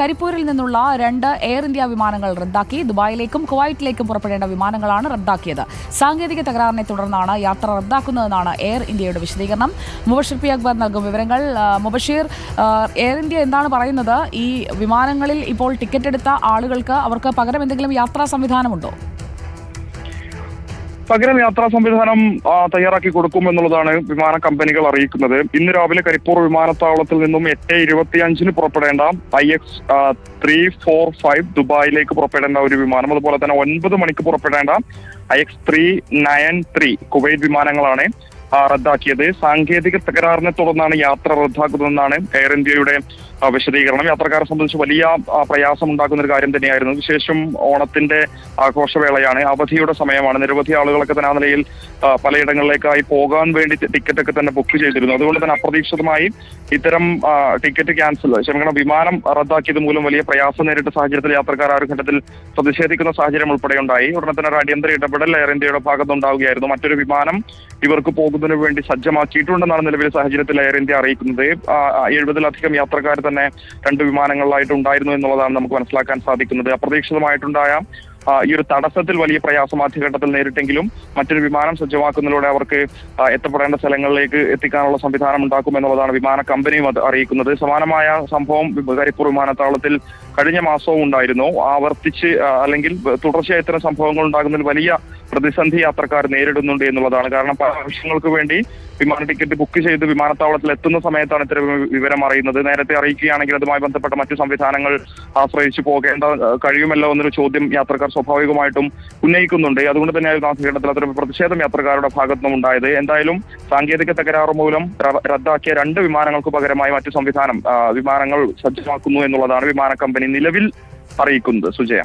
കരിപ്പൂരിൽ നിന്നുള്ള രണ്ട് എയർ ഇന്ത്യ വിമാനങ്ങൾ റദ്ദാക്കി. ദുബായിലേക്കും കുവൈറ്റിലേക്കും പുറപ്പെടേണ്ട വിമാനങ്ങളാണ് റദ്ദാക്കിയത്. സാങ്കേതിക തകരാറിനെ തുടർന്നാണ് യാത്ര റദ്ദാക്കുന്നതെന്നാണ് എയർ ഇന്ത്യയുടെ വിശദീകരണം. മുബഷിർ പി അക്ബർ നൽകും വിവരങ്ങൾ. മുബഷീർ എയർ ഇന്ത്യ എന്താണ് പറയുന്നത്? ഈ വിമാനങ്ങളിൽ ഇപ്പോൾ ടിക്കറ്റ് എടുത്ത ആളുകൾക്ക് അവർക്ക് പകരം എന്തെങ്കിലും യാത്രാ സംവിധാനമുണ്ടോ? പകരം യാത്രാ സംവിധാനം തയ്യാറാക്കി തയ്യാറാക്കി കൊടുക്കുമെന്നുള്ളതാണ് വിമാന കമ്പനികൾ അറിയിക്കുന്നത്. ഇന്ന് രാവിലെ കരിപ്പൂർ വിമാനത്താവളത്തിൽ നിന്നും എട്ട് ഇരുപത്തിയഞ്ചിന് പുറപ്പെടേണ്ട I X three four five ദുബായിലേക്ക് പുറപ്പെടേണ്ട ഒരു വിമാനം. അതുപോലെ തന്നെ ഒൻപത് മണിക്ക് പുറപ്പെടേണ്ട I X three nine three Kuwait വിമാനങ്ങളാണ്. റദ്ദാക്കിയത്. സാങ്കേതിക തകരാറിനെ തുടർന്നാണ് യാത്ര റദ്ദാക്കുന്നതെന്നാണ് എയർ ഇന്ത്യയുടെ വിശദീകരണം. യാത്രക്കാരെ സംബന്ധിച്ച് വലിയ പ്രയാസം ഉണ്ടാക്കുന്ന ഒരു കാര്യം തന്നെയായിരുന്നു. വിശേഷം ഓണത്തിന്റെ ആഘോഷവേളയാണ്. അവധിയുടെ സമയമാണ്. നിരവധി ആളുകളൊക്കെ തന്നെ ആ നിലയിൽ പലയിടങ്ങളിലേക്കായി പോകാൻ വേണ്ടി ടിക്കറ്റ് ഒക്കെ തന്നെ ബുക്ക് ചെയ്തിരുന്നു. അതുകൊണ്ട് തന്നെ അപ്രതീക്ഷിതമായി ഇത്തരം ടിക്കറ്റ് ക്യാൻസൽ. ക്ഷമിക്കണം വിമാനം റദ്ദാക്കിയത് മൂലം വലിയ പ്രയാസം നേരിട്ട സാഹചര്യത്തിൽ യാത്രക്കാർ ആ ഒരു ഘട്ടത്തിൽ പ്രതിഷേധിക്കുന്ന സാഹചര്യം ഉൾപ്പെടെ ഉണ്ടായി ഉടനെ തന്നെ ഒരു അടിയന്തര ഇടപെടൽ എയർ ഇന്ത്യയുടെ ഭാഗത്തുണ്ടാവുകയായിരുന്നു. മറ്റൊരു വിമാനം ഇവർക്ക് പോകുന്നതിന് വേണ്ടി സജ്ജമാക്കിയിട്ടുണ്ടെന്നാണ് നിലവിലെ സാഹചര്യത്തിൽ എയർ ഇന്ത്യ അറിയിക്കുന്നത്. എഴുപതിലധികം യാത്രക്കാർ തന്നെ രണ്ട് വിമാനങ്ങളിലായിട്ട് ഉണ്ടായിരുന്നു എന്നുള്ളതാണ് നമുക്ക് മനസ്സിലാക്കാൻ സാധിക്കുന്നത്. അപ്രതീക്ഷിതമായിട്ടുണ്ടായ ഈ ഒരു തടസ്സത്തിൽ വലിയ പ്രയാസം ആദ്യഘട്ടത്തിൽ നേരിട്ടെങ്കിലും മറ്റൊരു വിമാനം സജ്ജമാക്കുന്നതിലൂടെ അവർക്ക് എത്തപ്പെടേണ്ട സ്ഥലങ്ങളിലേക്ക് എത്തിക്കാനുള്ള സംവിധാനം ഉണ്ടാക്കും ഉണ്ടാക്കുമെന്നുള്ളതാണ് വിമാന കമ്പനിയും അത് അറിയിക്കുന്നത്. സമാനമായ സംഭവം കരിപ്പൂർ വിമാനത്താവളത്തിൽ കഴിഞ്ഞ മാസവും ഉണ്ടായിരുന്നു. ആവർത്തിച്ച് അല്ലെങ്കിൽ തുടർച്ചയായി ഇത്തരം സംഭവങ്ങൾ ഉണ്ടാകുന്നതിൽ വലിയ പ്രതിസന്ധി യാത്രക്കാർ നേരിടുന്നുണ്ട് എന്നുള്ളതാണ്. കാരണം പല ആവശ്യങ്ങൾക്ക് വേണ്ടി വിമാന ടിക്കറ്റ് ബുക്ക് ചെയ്ത് വിമാനത്താവളത്തിൽ എത്തുന്ന സമയത്താണ് ഇത്തരം വിവരം അറിയുന്നത്. നേരത്തെ അറിയിക്കുകയാണെങ്കിൽ അതുമായി ബന്ധപ്പെട്ട മറ്റു സംവിധാനങ്ങൾ ആശ്രയിച്ചു പോകേണ്ട കഴിയുമല്ലോ എന്നൊരു ചോദ്യം യാത്രക്കാർ സ്വാഭാവികമായിട്ടും ഉന്നയിക്കുന്നുണ്ട്. അതുകൊണ്ട് തന്നെ ആ ഘട്ടത്തിൽ അത്തരം പ്രതിഷേധം യാത്രക്കാരുടെ ഭാഗത്തു നിന്നും ഉണ്ടായത്. എന്തായാലും സാങ്കേതിക തകരാറ് മൂലം റദ്ദാക്കിയ രണ്ട് വിമാനങ്ങൾക്ക് പകരമായി മറ്റു സംവിധാനം വിമാനങ്ങൾ സജ്ജമാക്കുന്നു എന്നുള്ളതാണ് വിമാന കമ്പനി നിലവിൽ അറിയിക്കുന്നത്. സുജയ.